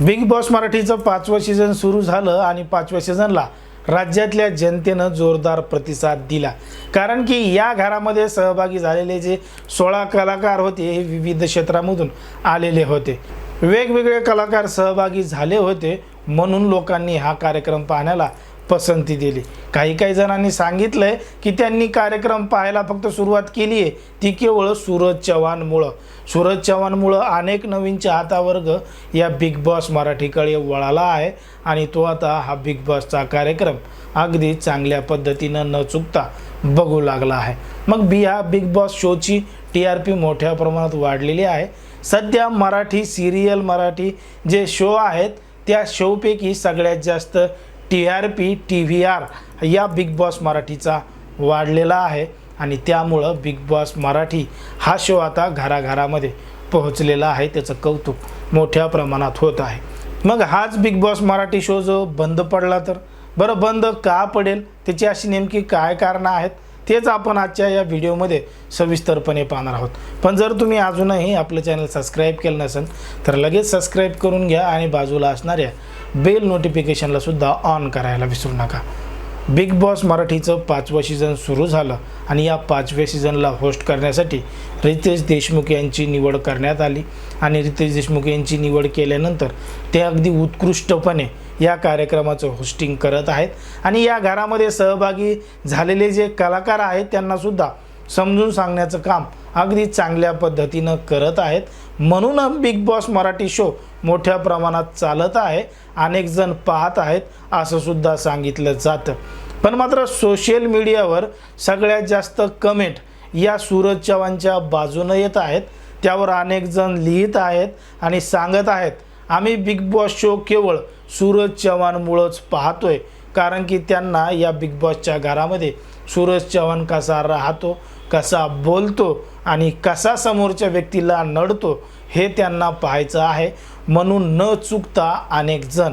Big boss मराठीचं पाचवं season सुरू झालं आणि पाचव्या सीझनला राज्यातल्या जनतेनं जोरदार प्रतिसाद दिला. कारण की या घरामध्ये सहभागी झालेले जे सोळा कलाकार होते हे विविध क्षेत्रामधून आलेले होते. वेगवेगळे कलाकार सहभागी झाले होते म्हणून लोकांनी हा कार्यक्रम पाहण्याला पसंती दिली. काही काही जणांनी सांगितलंय की त्यांनी कार्यक्रम पाहायला फक्त सुरुवात केली आहे. ती केवळ सूरज चव्हाणमुळं. सूरज चव्हाणमुळं अनेक नवीन चाहता वर्ग या बिग बॉस मराठीकडे वळाला आहे आणि तो आता हा बिग बॉसचा कार्यक्रम अगदी चांगल्या पद्धतीनं न चुकता बघू लागला आहे. मग बी हा बिग बॉस शोची टी आर पी मोठ्या प्रमाणात वाढलेली आहे. सध्या मराठी सिरियल मराठी जे शो आहेत त्या शोपैकी सगळ्यात जास्त T R P TV R R या बिग बॉस मराठीचा वाढलेला आहे आणि त्यामुळं बिग बॉस मराठी हा शो आता घराघरामध्ये पोहोचलेला आहे. त्याचं कौतुक मोठ्या प्रमाणात होत आहे. मग हाच बिग बॉस मराठी शो जो बंद पडला तर? बरं बंद का पडेल? त्याची अशी नेमकी काय कारणं आहेत? तेच आपण आजच्या या व्हिडिओमध्ये सविस्तरपणे पाहणार आहोत. पण जर तुम्ही अजूनही आपलं चॅनल सबस्क्राईब केलं नसेल तर लगेच सबस्क्राईब करून घ्या आणि बाजूला असणाऱ्या बेल नोटिफिकेशनला सुद्धा ऑन करायला विसरू नका. बिग बॉस मराठीचं पाचवं सीझन सुरू झालं आणि या पाचव्या सीझनला होस्ट करण्यासाठी रितेश देशमुख यांची निवड करण्यात आली आणि रितेश देशमुख यांची निवड केल्यानंतर ते अगदी उत्कृष्टपणे या कार्यक्रमाचं होस्टिंग करत आहेत. आणि या घरामध्ये सहभागी झालेले जे कलाकार आहेत त्यांनासुद्धा समजून सांगण्याचं काम अगदी चांगल्या पद्धतीनं करत आहेत. म्हणून बिग बॉस मराठी शो मोठ्या प्रमाणात चालत आहे. अनेक जण पाहत आहेत असं सुद्धा सांगितलं जातं. पण मात्र सोशल मीडियावर सगळ्यात जास्त कमेंट या सूरज चव्हाणच्या बाजूनं येत आहेत. त्यावर अनेक जण लिहित आहेत आणि सांगत आहेत आम्ही बिग बॉस शो केवळ सूरज चव्हाणमुळंच पाहतोय. कारण की त्यांना या बिग बॉसच्या घरामध्ये सूरज चव्हाण कसा राहतो कसा बोलतो आणि कसा समोरच्या व्यक्तीला नडतो हे त्यांना पाहायचं आहे. म्हणून न चुकता अनेक जण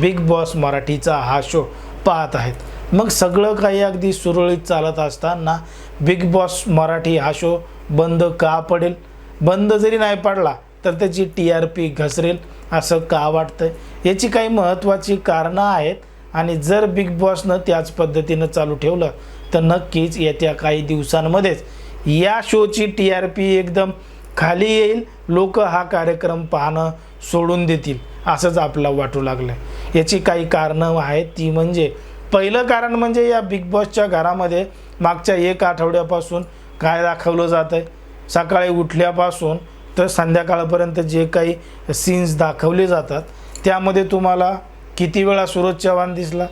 बिग बॉस मराठीचा हा शो पाहत आहेत. मग सगळं काही अगदी सुरळीत चालत असताना बिग बॉस मराठी हा शो बंद का पडेल? बंद जरी नाही पडला तर त्याची टी आर पी घसरेल असं का वाटतं याची काही महत्त्वाची कारणं आहेत आणि जर बिग बॉसनं त्याच पद्धतीनं चालू ठेवलं तर नक्कीच येत्या काही दिवसांमध्येच या शोची टी आर पी एकदम खाली येईल. लोक हा कार्यक्रम पाहणं सोडून देतील असंच आपल्याला वाटू लागलं याची काही कारणं आहेत ती म्हणजे पहिलं कारण म्हणजे या बिग बॉसच्या घरामध्ये मागच्या एक आठवड्यापासून काय दाखवलं जातं आहे सकाळी उठल्यापासून तर संध्याकाळपर्यंत जे काही सीन्स दाखवले जातात त्यामध्ये तुम्हाला किती वेळा सूरज चव्हाण दिसला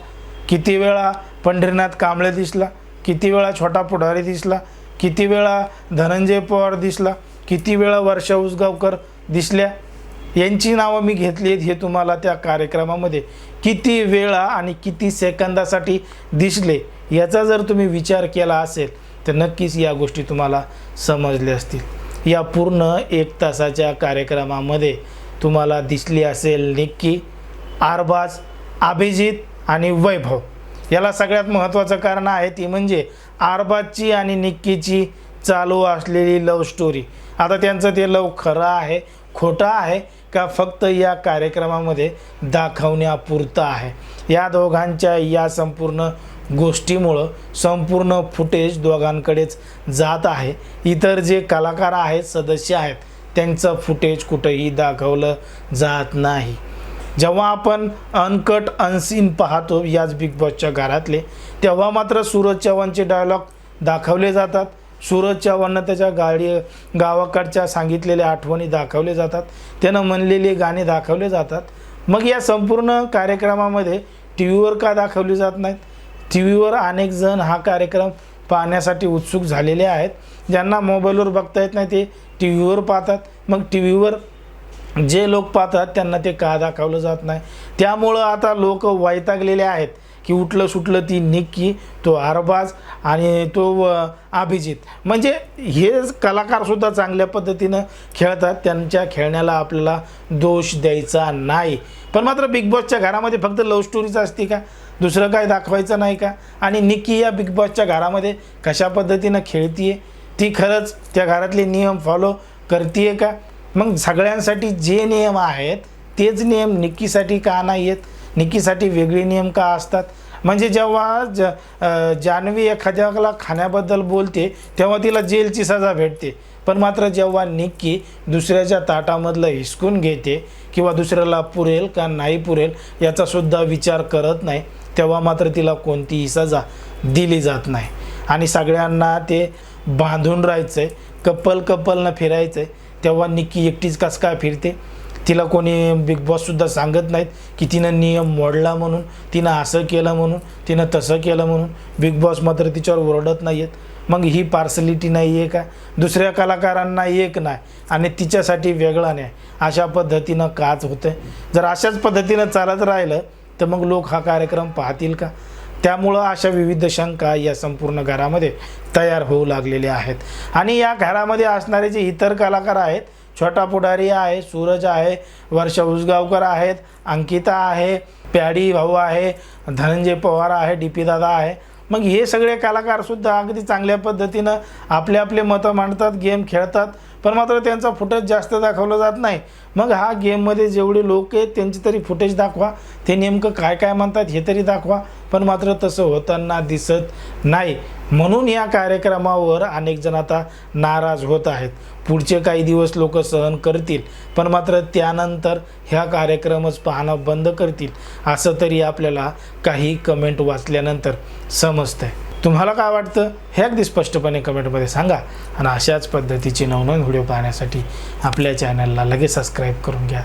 किती वेळा पंढरीनाथ कांबळे दिसला किती वेळा छोटा पुढारी दिसला किती वेळा धनंजय पवार दिसला किती वेळा वर्षा उसगावकर दिसल्या? यांची नावं मी घेतली आहेत हे तुम्हाला त्या कार्यक्रमामध्ये. किती वेळा आणि किती सेकंदासाठी दिसले याचा जर तुम्ही विचार केला असेल तर नक्कीच या गोष्टी तुम्हाला समजल्या असतील. या पूर्ण एक तासाच्या कार्यक्रमामध्ये तुम्हाला दिसली असेल निक्की आरबाज अभिजित आणि वैभव. याला सगळ्यात महत्त्वाचं कारण आहे ती म्हणजे आरबाजची आणि निक्कीची चालू असलेली लव स्टोरी आता त्यांचं ते लव खरं आहे खोटं आहे का फक्त या कार्यक्रमामध्ये दाखवण्यापुरतं आहे? या दोघांच्या या संपूर्ण गोष्टीमुळं संपूर्ण फुटेज दोघांकडेच जात आहे. इतर जे कलाकार आहेत सदस्य आहेत त्यांचं फुटेज कुठंही दाखवलं जात नाही. जेव्हा आपण अनकट अनसीन पाहतो याच बिग बॉसच्या घरातले तेव्हा मात्र सूरज चव्हाणचे डायलॉग दाखवले जातात. सूरज चव्हाणनं त्याच्या गाडी गावाकडच्या सांगितलेल्या आठवणी दाखवले जातात. त्यानं म्हणलेली गाणे दाखवले जातात. मग या संपूर्ण कार्यक्रमामध्ये टी व्हीवर का दाखवली जात नाहीत? टी व्हीवर अनेक जण हा कार्यक्रम पाहण्यासाठी उत्सुक झालेले आहेत. ज्यांना मोबाईलवर बघता येत नाही ते टी व्हीवर पाहतात. मग टी व्हीवर जे लोक पाहतात त्यांना ते का दाखवलं जात नाही. त्यामुळं आता लोक वैतागलेले आहेत की उठलं सुटलं ती निक्की तो अरबाज आणि तो अभिजित. म्हणजे हे कलाकारसुद्धा चांगल्या पद्धतीनं खेळतात. त्यांच्या खेळण्याला आपल्याला दोष द्यायचा नाही. पण मात्र बिग बॉसच्या घरामध्ये फक्त लव्ह स्टोरीच असते का? दुसरं काय दाखवायचं नाही का? आणि निक्की या बिग बॉसच्या घरामध्ये कशा पद्धतीनं खेळतीये? ती खरंच त्या घरातले नियम फॉलो करते का? मग सगळ्यांसाठी जे नियम आहेत तेच नियम निक्कीसाठी का नाही आहेत निक्कीसाठी वेगळे नियम का असतात? म्हणजे जेव्हा ज जान्हवी एखाद्याला खाण्याबद्दल बोलते तेव्हा तिला जेलची सजा भेटते. पण मात्र जेव्हा निक्की दुसऱ्याच्या ताटामधलं हिसकून घेते किंवा दुसऱ्याला पुरेल का नाही पुरेल याचासुद्धा विचार करत नाही तेव्हा मात्र तिला कोणतीही सजा दिली जात नाही. आणि सगळ्यांना ते बांधून राहायचं आहे कपल कपलनं फिरायचं आहे तेव्हा निक्की एकटीच कस काय फिरते? तिला कोणी बिग बॉससुद्धा सांगत नाहीत की तिनं नियम मोडला म्हणून तिनं असं केलं म्हणून तिनं तसं केलं म्हणून. बिग बॉस मात्र तिच्यावर ओरडत नाही आहेत मग ही पार्सलिटी नाही आहे का? दुसऱ्या कलाकारांना एक नाही आणि तिच्यासाठी वेगळा नाही. अशा पद्धतीनं काच होतं जर अशाच पद्धतीनं चालत राहिलं तर मग लोक हा कार्यक्रम पाहतील का? त्यामुळं अशा विविध शंका या संपूर्ण घरामध्ये तयार होऊ लागलेल्या आहेत. आणि या घरामध्ये असणारे जे इतर कलाकार आहेत छोटा पुढारी आहे सूरज आहे वर्षा उसगावकर आहेत अंकिता आहे प्याडी भाऊ आहे धनंजय पवार आहे डी पी दादा आहे मग हे सगळे कलाकारसुद्धा अगदी चांगल्या पद्धतीनं आपले आपले मतं मांडतात गेम खेळतात पण मात्र त्यांचा फुटेज जास्त दाखवलं जात नाही. मग हा गेममध्ये जेवढे लोक आहेत त्यांचे तरी फुटेज दाखवा. ते नेमकं काय काय म्हणतात हे तरी दाखवा. पण मात्र तसं होताना दिसत नाही. म्हणून या कार्यक्रमावर अनेक जण आता नाराज होत आहेत. पुढचे काही दिवस लोक सहन करतील पण मात्र त्यानंतर ह्या कार्यक्रमच पाहणं बंद करतील असं तरी आपल्याला काही कमेंट वाचल्यानंतर समजतं आहे तुम्हाला काय वाटतं? हे अगदी स्पष्टपणे कमेंटमध्ये सांगा. आणि अशाच पद्धतीचे नवनवीन व्हिडिओ पाहण्यासाठी आपल्या चॅनलला लगेच सबस्क्राईब करून घ्या.